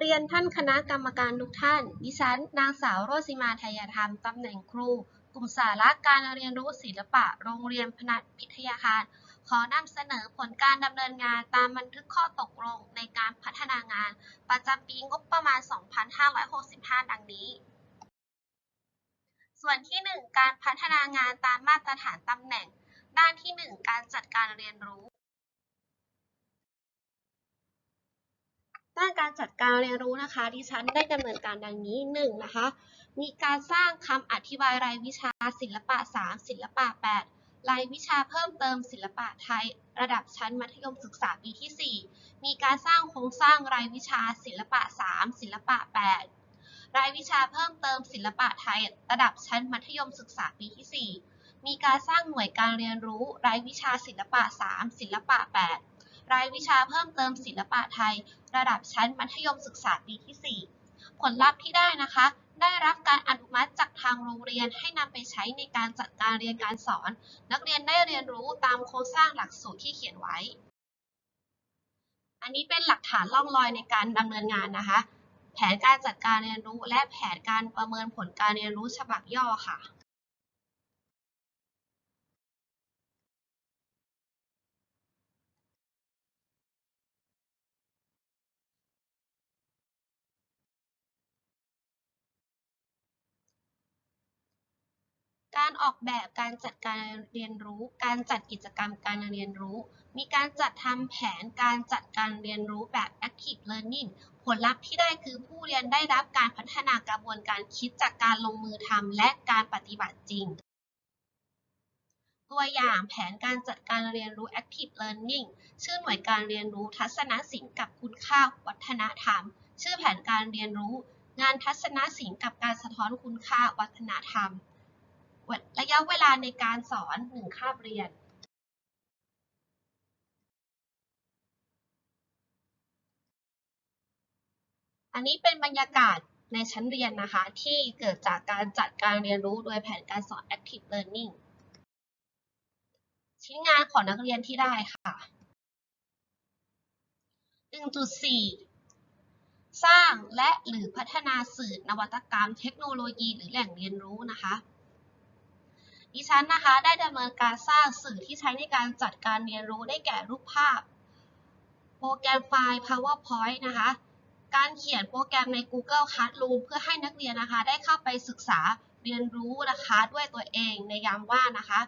เรียนท่านคณะกรรมการทุกท่าน ดิฉัน นางสาวโรสิมาไทยธรรม ตำแหน่งครู กลุ่มสาระการเรียนรู้ศิลปะ โรงเรียนพนัสพิทยาคาร ขอนำเสนอผลการดำเนินงานตามบันทึกข้อตกลงในการพัฒนางาน ประจำปีงบประมาณ 2565 ดังนี้ ส่วนที่ 1 การพัฒนางานตามมาตรฐานตำแหน่ง ด้านที่ 1 การจัดการเรียนรู้ ด้าน การจัดการเรียนรู้นะคะ ดิฉันได้ดำเนินการดังนี้ 1. นะคะ มีการสร้างคำอธิบายรายวิชาศิลปะ 3 ศิลปะ 8 รายวิชาเพิ่มเติมศิลปะไทย ระดับชั้นมัธยมศึกษาปีที่ 4 มีการสร้างโครงสร้างรายวิชาศิลปะ 3 ศิลปะ 8 รายวิชาเพิ่มเติมศิลปะไทย ระดับชั้นมัธยมศึกษาปีที่ 4 มีการสร้างหน่วยการเรียนรู้ รายวิชาศิลปะ 3 ศิลปะ 8 รายวิชาเพิ่มเติมศิลปะไทย ระดับชั้นมัธยมศึกษาปีที่ 4 ผลลัพธ์ที่ได้นะคะ ได้รับการอนุมัติจากทางโรงเรียนให้นำไปใช้ในการจัดการเรียนการสอน นักเรียนได้เรียนรู้ตามโครงสร้างหลักสูตรที่เขียนไว้ อันนี้เป็นหลักฐานล่องรอยในการดำเนินงานนะคะ แผนการจัดการเรียนรู้และแผนการประเมินผลการเรียนรู้ฉบับย่อค่ะ การออกแบบการจัดการเรียนรู้ การจัดกิจกรรมการเรียนรู้ มีการจัดทำแผนการจัดการเรียนรู้แบบ active learning ผลลัพธ์ที่ได้คือผู้เรียนได้รับการพัฒนากระบวนการคิดจากการลงมือทำและการปฏิบัติจริง ตัวอย่างแผนการจัดการเรียนรู้ active learning ชื่อหน่วยการเรียนรู้ทัศนศิลป์กับคุณค่าวัฒนธรรม ชื่อแผนการเรียนรู้ งานทัศนศิลป์กับการสะท้อนคุณค่าวัฒนธรรม ระยะเวลาในการสอน 1 คาบเรียนอันนี้เป็นบรรยากาศในชั้นเรียนนะคะ ที่เกิดจากการจัดการเรียนรู้โดยแผนการสอน Active Learning ชิ้นงานของนักเรียนที่ได้ค่ะ 1.4 สร้างและหรือพัฒนาสื่อนวัตกรรมเทคโนโลยีหรือแหล่งเรียนรู้นะคะ ดิฉันนะคะได้ดำเนินการสร้างสื่อที่ใช้ในการจัดการเรียนรู้ได้แก่รูปภาพ โปรแกรมไฟล์ PowerPoint นะคะ การเขียนโปรแกรมใน Google Classroom เพื่อให้นักเรียนนะคะ ได้เข้าไปศึกษาเรียนรู้นะคะด้วยตัวเองในยามว่างนะคะ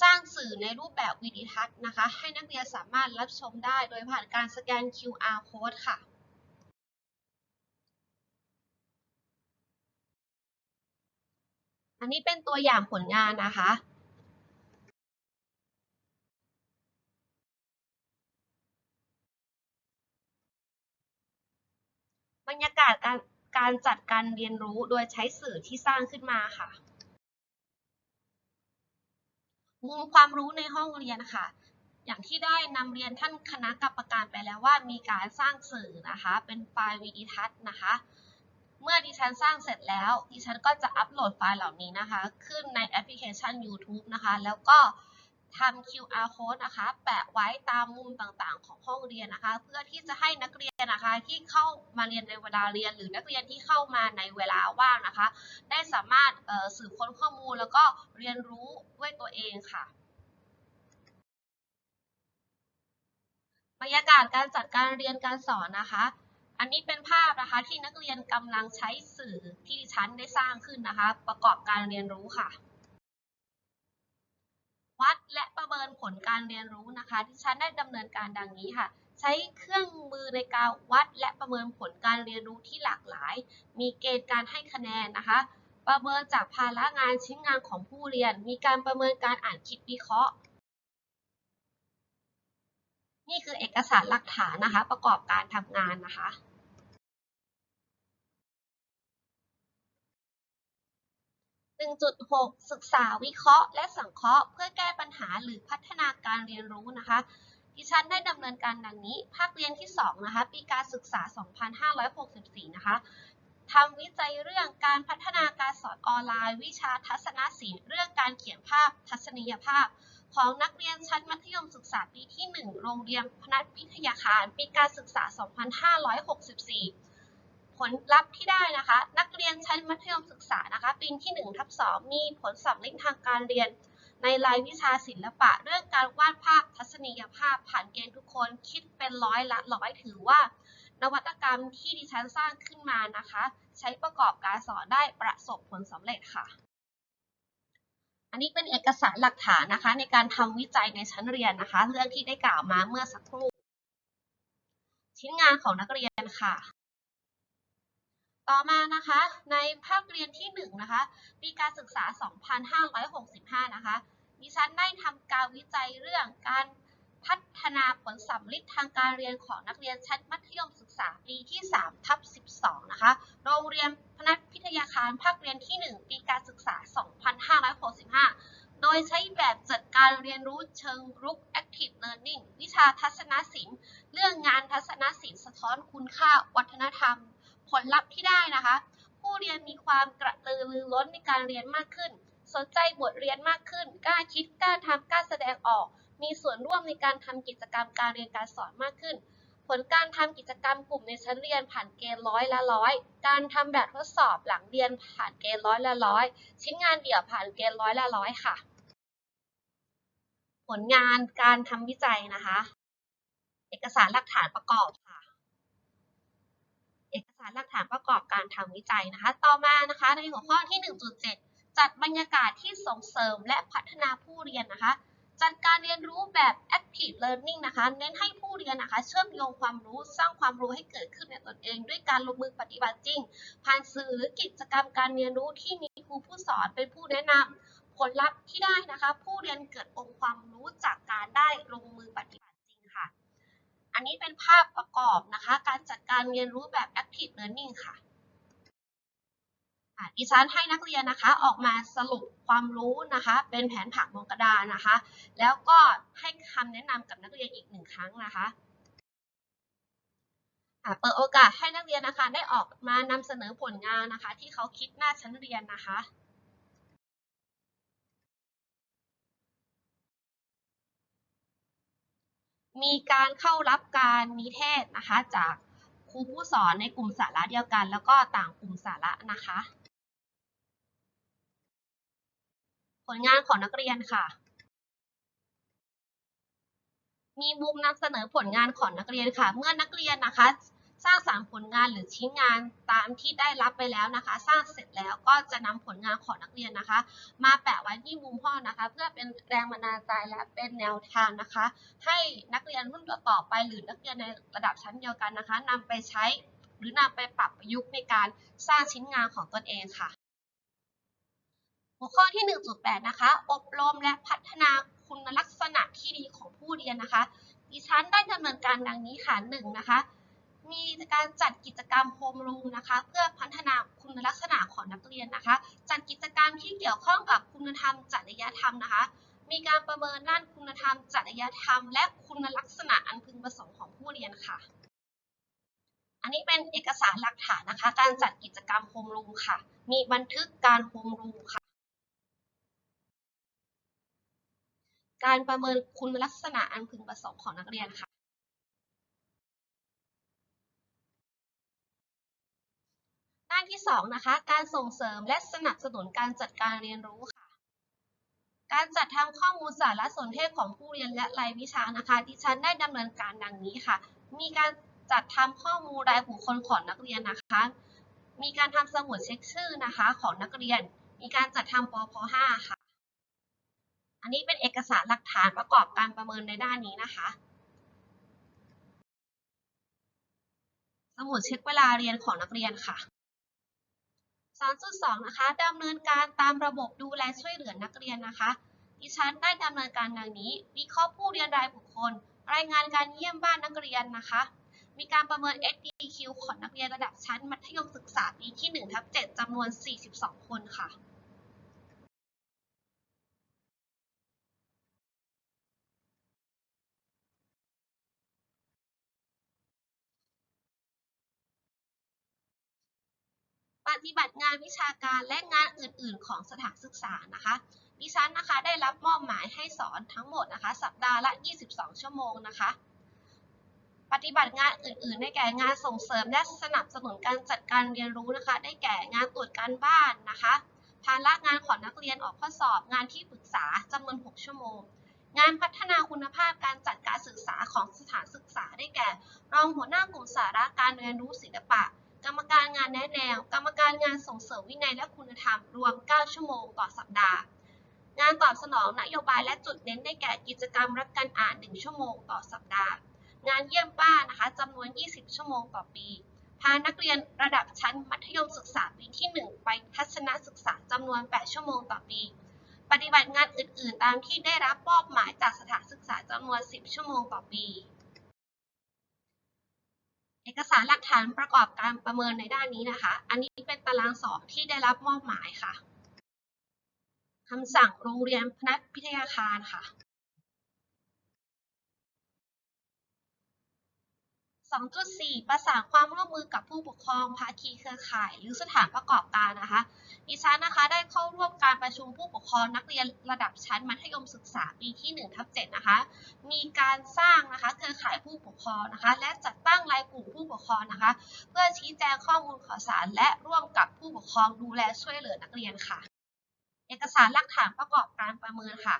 สร้างสื่อในรูปแบบวิดีทัศน์นะคะ ให้นักเรียนสามารถรับชมได้โดยผ่านการสแกน QR code ค่ะ อันนี้เป็นตัวอย่างผลงานนะคะ บรรยากาศการการจัดการเรียนรู้โดยใช้สื่อที่สร้างขึ้นมาค่ะ มุมความรู้ในห้องเรียนค่ะ อย่างที่ได้นำเรียนท่านคณะกรรมการไปแล้วว่ามีการสร้างสื่อนะคะ เป็นไฟล์วิดีทัศน์นะคะ เมื่อดิฉันสร้างเสร็จแล้ว ดิฉันก็จะอัปโหลดไฟล์เหล่านี้นะคะ ขึ้นในแอปพลิเคชัน YouTube นะคะ แล้วก็ทำ QR code นะคะ แปะไว้ตามมุมต่างๆ ของห้องเรียนนะคะ เพื่อที่จะให้นักเรียนนะคะที่เข้ามาเรียนในเวลาเรียน หรือนักเรียนที่เข้ามาในเวลาว่างนะคะ ได้สามารถสืบค้นข้อมูลแล้วก็เรียนรู้ด้วยตัวเองค่ะบรรยากาศการจัดการเรียนการสอนนะคะ อันนี้เป็นภาพนะคะที่นักเรียนกำลังใช้สื่อที่ดิฉันได้สร้างขึ้นนะคะ ประกอบการเรียนรู้ค่ะ วัดและประเมินผลการเรียนรู้นะคะที่ฉันได้ดำเนินการดังนี้ค่ะ ใช้เครื่องมือในการวัดและประเมินผลการเรียนรู้ที่หลากหลาย มีเกณฑ์การให้คะแนนนะคะ ประเมินจากภาระงานชิ้นงานของผู้เรียน มีการประเมินการอ่านคิดวิเคราะห์นี่คือเอกสารหลักฐานนะคะ ประกอบการทำงานนะคะ 1.6 ศึกษาวิเคราะห์ และสังเคราะห์ เพื่อแก้ปัญหาหรือพัฒนาการเรียนรู้นะคะ ดิฉันได้ดำเนินการดังนี้ ภาคเรียนที่ 2 นะคะ ปีการศึกษา 2564 นะคะทำวิจัยเรื่องการพัฒนาการสอนออนไลน์ วิชาทัศนศิลป์เรื่องการเขียนภาพทัศนียภาพ ของนักเรียนชั้นมัธยมศึกษาปีที่ 1 โรงเรียนพนัสวิทยาคาร ปีการศึกษา 2564 ผลลัพธ์ที่ได้นะคะ นักเรียน ชั้นมัธยมศึกษานะคะ ปีที่1ทับ2มีผลสำเร็จทางการเรียน ในรายวิชาศิลปะ เรื่องการวาดภาพทัศนียภาพ ผ่านเกณฑ์ทุกคนคิดเป็นร้อยละร้อยถือว่า นวัตกรรมที่ดิฉันสร้างขึ้นมานะคะ ใช้ประกอบการสอนได้ประสบผลสำเร็จค่ะ อันนี้เป็นเอกสารหลักฐานนะคะ ในการทำวิจัยในชั้นเรียนนะคะ เรื่องที่ได้กล่าวมาเมื่อสักครู่ชิ้นงานของนักเรียนค่ะ ต่อมานะคะในภาคเรียนที่1นะคะปีการศึกษา 2565 นะคะดิฉันได้ทำการวิจัยเรื่องการพัฒนาผลสัมฤทธิ์ทางการเรียนของนักเรียนชั้นมัธยมศึกษาปีที่3ทับ12 นะคะ โรงเรียนพนัสพิทยาคารภาคเรียนที่ 1 ปีการศึกษา 2565 โดยใช้แบบจัดการเรียนรู้เชิงรุก Active Learning วิชาทัศนศิลป์ เรื่องงานทัศนศิลป์สะท้อนคุณค่าวัฒนธรรม ผลลัพธ์ที่ได้นะคะ ผู้เรียนมีความกระตือรือร้นในการเรียนมากขึ้น สนใจบทเรียนมากขึ้น กล้าคิด กล้าทำกล้าแสดงออก มีส่วนร่วมในการทำกิจกรรมการเรียนการสอนมากขึ้น ผลการทำกิจกรรมกลุ่มในชั้นเรียนผ่านเกณฑ์ร้อยละร้อย การทำแบบทดสอบหลังเรียนผ่านเกณฑ์ร้อยละร้อย ชิ้นงานเดี่ยวผ่านเกณฑ์ร้อยละร้อยค่ะ ผลงานการทำวิจัยนะคะ เอกสารหลักฐานประกอบค่ะ เอกสารหลักฐานประกอบการทำวิจัยนะคะ ต่อมานะคะในหัวข้อที่ 1.7 จัดบรรยากาศที่ส่งเสริมและพัฒนาผู้เรียนนะคะ จัดการเรียนรู้แบบ active learning นะคะ เน้นให้ผู้เรียนนะคะ เชื่อมโยงความรู้สร้างความรู้ให้เกิดขึ้นในตนเอง ด้วยการลงมือปฏิบัติจริง ผ่านสื่อหรือกิจกรรมการเรียนรู้ที่มีครูผู้สอนเป็นผู้แนะนำผลลัพธ์ที่ได้นะคะ ผู้เรียนเกิดองค์ความรู้จากการได้ลงมือปฏิบัติ อันนี้เป็นภาพประกอบนะคะ การจัดการเรียนรู้แบบ active learning ค่ะอะดิฉันให้นักเรียนนะคะออกมาสรุปความรู้นะคะ เป็นแผนผังบนกระดานนะคะ แล้วก็ให้คำแนะนำกับนักเรียนอีกหนึ่งครั้งนะคะอะเปิดโอกาสให้นักเรียนนะคะได้ออกมานำเสนอผลงานนะคะ ที่เขาคิดหน้าชั้นเรียนนะคะ มีการเข้ารับการนิเทศนะคะ จากครูผู้สอนในกลุ่มสาระเดียวกัน แล้วก็ต่างกลุ่มสาระนะคะ ผลงานของนักเรียนค่ะ มีมุมนำเสนอผลงานของนักเรียนค่ะ เมื่อนักเรียนนะคะ สร้างสรรผลงานหรือชิ้นงานตามที่ได้รับไปแล้วนะคะ สร้างเสร็จแล้วก็จะนำผลงานของนักเรียนนะคะ มาแปะไว้ที่มุมห้องนะคะ เพื่อเป็นแรงบันดาลใจและเป็นแนวทางนะคะ ให้นักเรียนรุ่นต่อไป หรือนักเรียนในระดับชั้นเดียวกันนะคะนำไปใช้หรือนำไปปรับประยุกต์ในการสร้างชิ้นงานของตนเองค่ะ หัวข้อที่ 1.8 นะคะ อบรมและพัฒนาคุณลักษณะที่ดีของผู้เรียนนะคะ ดิฉันได้ดำเนินการดังนี้ค่ะ 1 นะคะ มีการจัดกิจกรรมโฮมรูมนะคะ เพื่อพัฒนาคุณลักษณะของนักเรียนนะคะ จัดกิจกรรมที่เกี่ยวข้องกับคุณธรรมจริยธรรมนะคะ มีการประเมินด้านคุณธรรมจริยธรรม และคุณลักษณะอันพึงประสงค์ของผู้เรียนค่ะ อันนี้เป็นเอกสารหลักฐานนะคะ การจัดกิจกรรมโฮมรูมค่ะ มีบันทึกการโฮมรูมค่ะ การประเมินคุณลักษณะอันพึงประสงค์ของนักเรียนค่ะ ที่2นะคะ การส่งเสริมและสนับสนุนการจัดการเรียนรู้ค่ะ การจัดทำข้อมูลสารสนเทศของผู้เรียนและรายวิชานะคะ ดิฉันได้ดำเนินการดังนี้ค่ะ มีการจัดทำข้อมูลรายบุคคลของนักเรียนนะคะ มีการทำสมุดเช็คชื่อนะคะ ของนักเรียน มีการจัดทำปพ5ค่ะ อันนี้เป็นเอกสารหลักฐานประกอบการประเมินในด้านนี้นะคะสมุดเช็คเวลาเรียนของนักเรียนค่ะ 3.2 นะคะดำเนินการตามระบบดูแลช่วยเหลือนักเรียนนะคะ ดิฉันได้ดำเนินการดังนี้ วิเคราะห์ผู้เรียนรายบุคคล รายงานการเยี่ยมบ้านนักเรียนนะคะ มีการประเมิน SDQ ของนักเรียนระดับชั้นมัธยมศึกษาปีที่1ทับ7จำนวน 42 คนค่ะ ปฏิบัติงานวิชาการและงานอื่น ๆ ของสถานศึกษานะคะดิฉันนะคะได้รับมอบหมายให้สอนทั้งหมดนะคะ สัปดาห์ละ 22 ชั่วโมงนะคะ ปฏิบัติงานอื่นๆ ได้แก่งานส่งเสริมและสนับสนุนการจัดการเรียนรู้นะคะ ได้แก่งานตรวจการบ้านนะคะ ภาระงานของนักเรียนออกข้อสอบ งานที่ปรึกษาจำนวน 6 ชั่วโมง งานพัฒนาคุณภาพการจัดการศึกษาของสถานศึกษาได้แก่ รองหัวหน้ากลุ่มสาระการเรียนรู้ศิลปะ กรรมการงานแนะแนว กรรมการงานส่งเสริมวินัยและคุณธรรม รวม 9 ชั่วโมงต่อสัปดาห์ งานตอบสนองนโยบายและจุดเน้นได้แก่กิจกรรมรักการอ่าน 1 ชั่วโมงต่อสัปดาห์ งานเยี่ยมบ้านะคะจำนวน 20 ชั่วโมงต่อปี พานักเรียนระดับชั้นมัธยมศึกษาปีที่ 1 ไปทัศนศึกษาจำนวน 8 ชั่วโมงต่อปี ปฏิบัติงานอื่น ๆ ตามที่ได้รับมอบหมายจากสถานศึกษาจำนวน 10 ชั่วโมงต่อปี อกสารหลักฐานประกอบการประเมินในด้านนี้นะคะ อันนี้เป็นตารางสอบที่ได้รับมอบหมายค่ะคำสั่งโรงเรียนพนักพิทยาคารค่ะ 2.4 ประสานความร่วมมือกับผู้ปกครองภาคีเครือข่าย หรือสถานประกอบการนะคะดิฉันนะคะได้เข้าร่วมการประชุมผู้ปกครองนักเรียนระดับชั้นมัธยมศึกษาปีที่1ทับ7นะคะ มีการสร้างนะคะเครือข่ายผู้ปกครองนะคะ และจัดตั้งรายกลุ่มผู้ปกครองนะคะ เพื่อชี้แจงข้อมูลข่าวสาร และร่วมกับผู้ปกครองดูแลช่วยเหลือนักเรียนค่ะ เอกสารหลักฐานประกอบการประเมินค่ะ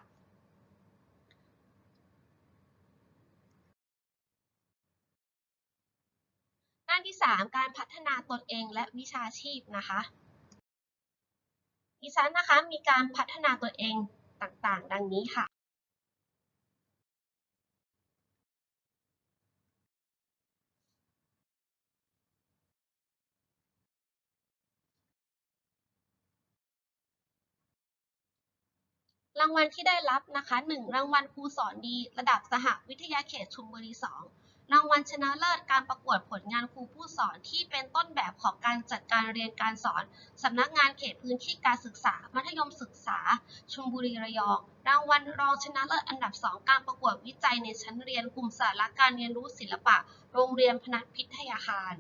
ด้านที่ 3 การพัฒนาตนเองและวิชาชีพนะคะดิฉันนะคะมีการพัฒนาตนเองต่างๆ ดังนี้ค่ะ รางวัลที่ได้รับนะคะ 1 รางวัลครูสอนดี ระดับสหวิทยาเขตชุมบุรี2 รางวัลชนะเลิศการประกวดผลงานครูผู้สอนที่เป็นต้นแบบของการจัดการเรียนการสอนสำนักงานเขตพื้นที่การศึกษา มัธยมศึกษาชลบุรีระยอง รางวัลรองชนะเลิศอันดับ 2 การประกวดวิจัยในชั้นเรียนกลุ่มสาระการเรียนรู้ศิลปะ โรงเรียนพนัสพิทยาคาร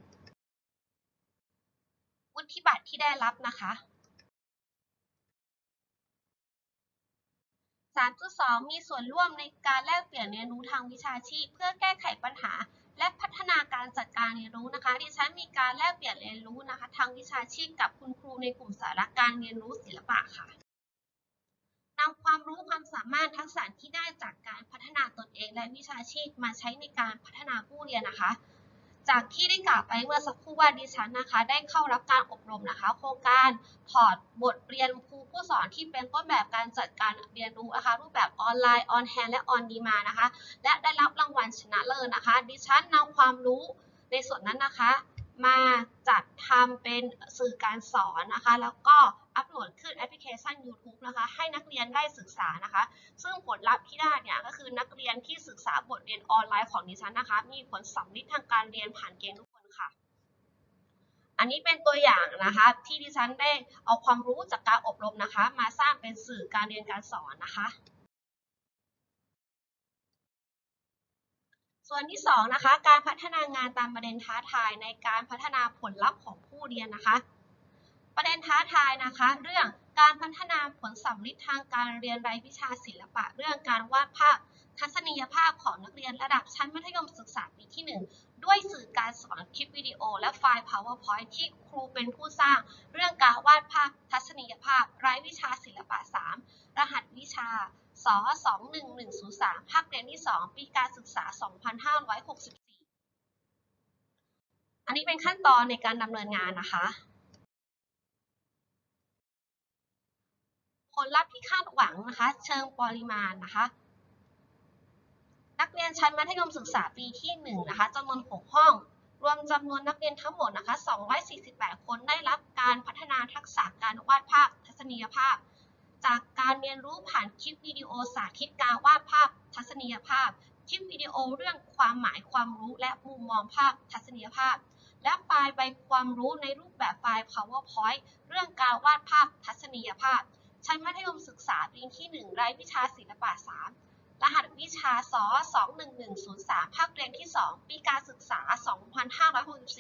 วุฒิบัตรที่ได้รับนะคะ 3.2มีส่วนร่วมในการแลกเปลี่ยนเรียนรู้ทางวิชาชีพ เพื่อแก้ไขปัญหา และพัฒนาการจัดการเรียนรู้นะคะดิฉันมีการแลกเปลี่ยนเรียนรู้นะคะ ทางวิชาชีพกับคุณครูในกลุ่มสาระการเรียนรู้ศิลปะค่ะนำความรู้ความสามารถทักษะที่ได้จากการพัฒนาตนเองและวิชาชีพมาใช้ในการพัฒนาผู้เรียนนะคะ จากที่ได้กล่าวไปเมื่อสักครู่ว่าดิฉันนะคะ ได้เข้ารับการอบรมนะคะ โครงการพอร์ตบทเรียนครูผู้สอนที่เป็นต้นแบบการจัดการเรียนรู้นะคะ รูปแบบออนไลน์ออนแฮนและออนดีมานะคะ และได้รับรางวัลชนะเลิศนะคะ ดิฉันนำความรู้ในส่วนนั้นนะคะ มาจัดทำเป็นสื่อการสอนนะคะ แล้วก็ อัปโหลดขึ้นแอปพลิเคชัน YouTube นะคะ ให้นักเรียนได้ศึกษานะคะ ซึ่งผลลัพธ์ที่ได้เนี่ยก็คือนักเรียนที่ศึกษาบทเรียนออนไลน์ของดิฉันนะคะ มีผลสำลิดทางการเรียนผ่านเกณฑ์ทุกคนค่ะ อันนี้เป็นตัวอย่างนะคะ ที่ดิฉันได้เอาความรู้จากการอบรมนะคะ มาสร้างเป็นสื่อการเรียนการสอนนะคะส่วนที่2นะคะการพัฒนางานตามประเด็นท้าทายในการพัฒนาผลลัพธ์ของผู้เรียนนะคะ ประเด็นท้าทายนะคะ เรื่องการพัฒนาผลสำลิดทางการเรียนรายวิชาศิลปะ เรื่องการวาดภาพทัศนียภาพของนักเรียนระดับชั้นมัธยมศึกษาปีที่ 1 ด้วยสื่อการสอนคลิปวิดีโอ และไฟล์ PowerPoint ที่ครูเป็นผู้สร้าง เรื่องการวาดภาพทัศนียภาพรายวิชาศิลปะ 3 รหัสวิชาส21103ภาคเรียนที่ 2 ปีการศึกษา 2564 อันนี้เป็นขั้นตอนในการดำเนินงานนะคะ ลลัพธ์ที่คาดหวังนะคะ เชิงปริมาณนะคะ นักเรียนชั้นมัธยมศึกษาปีที่1นะคะจำนวน 6 ห้อง รวมจำนวนนักเรียนทั้งหมดนะคะ 248 คนได้รับการพัฒนาทักษะการวาดภาพทัศนียภาพ จากการเรียนรู้ผ่านคลิปวิดีโอสาธิตการวาดภาพทัศนียภาพ คลิปวิดีโอเรื่องความหมายความรู้และมุมมองภาพทัศนียภาพและไฟล์ใบความรู้ในรูปแบบไฟล์ PowerPoint เรื่องการวาดภาพทัศนียภาพ ชั้นมัธยมศึกษาปีที่ 1 รายวิชาศิลปะ 3 รหัสวิชาส21103 ภาคเรียนที่ 2 ปีการศึกษา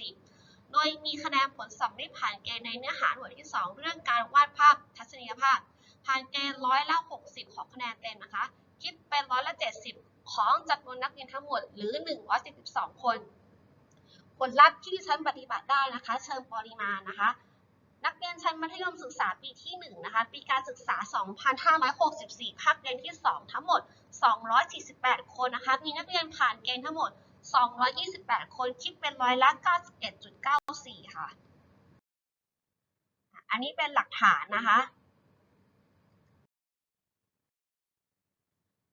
2564 โดยมีคะแนนผลสำเร็จผ่านเกณฑ์ในเนื้อหาหน่วยที่ 2 เรื่องการวาดภาพทัศนียภาพ ผ่านเกณฑ์ร้อยละ 60 ของคะแนนเต็มนะคะ คิดเป็นร้อยละ 70ขของจำนวนนักเรียนทั้งหมด หรือ 172 คน ผลลัพธ์ที่ดิฉันปฏิบัติได้นะคะ เชิงปริมาณนะคะ นักเรียนชั้นมัธยมศึกษาปีที่1นะคะปีการศึกษา 2564ภาคเรียนที่ 2 ทั้งหมด 248 คนนะคะมีนักเรียนผ่านเกณฑ์ทั้งหมด 228 คนคิดเป็นร้อยละ 91.94 ค่ะ อันนี้เป็นหลักฐานนะคะ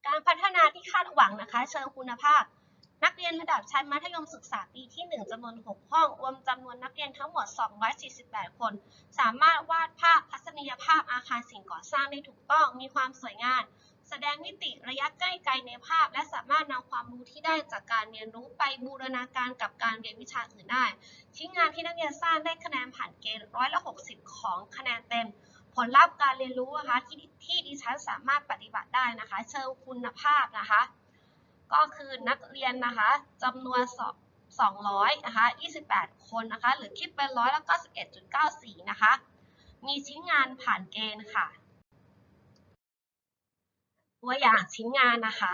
การพัฒนาที่คาดหวังนะคะ เชิงคุณภาพ นักเรียนระดับชั้นมัธยมศึกษาปีที่ 1จำนวน 6 ห้อง รวมจำนวนนักเรียนทั้งหมด 248 คน สามารถวาดภาพทัศนียภาพอาคารสิ่งก่อสร้างได้ถูกต้อง มีความสวยงาม แสดงมิติระยะใกล้ไกลในภาพ และสามารถนำความรู้ที่ได้จากการเรียนรู้ไปบูรณาการกับการเรียนวิชาอื่นได้ ชิ้นงานที่นักเรียนสร้างได้คะแนนผ่านเกณฑ์ร้อยละ60 ของคะแนนเต็ม ผลลัพธ์การเรียนรู้นะคะที่ที่ดิฉันสามารถปฏิบัติได้นะคะ เชิงคุณภาพนะคะ ก็คือนักเรียนนะคะจำนวนสอง200นะคะ28 คนนะคะ หรือคิดเป็นร้อยแล้วก็11.94 นะคะ มีชิ้นงานผ่านเกณฑ์ค่ะ ตัวอย่างชิ้นงานนะคะ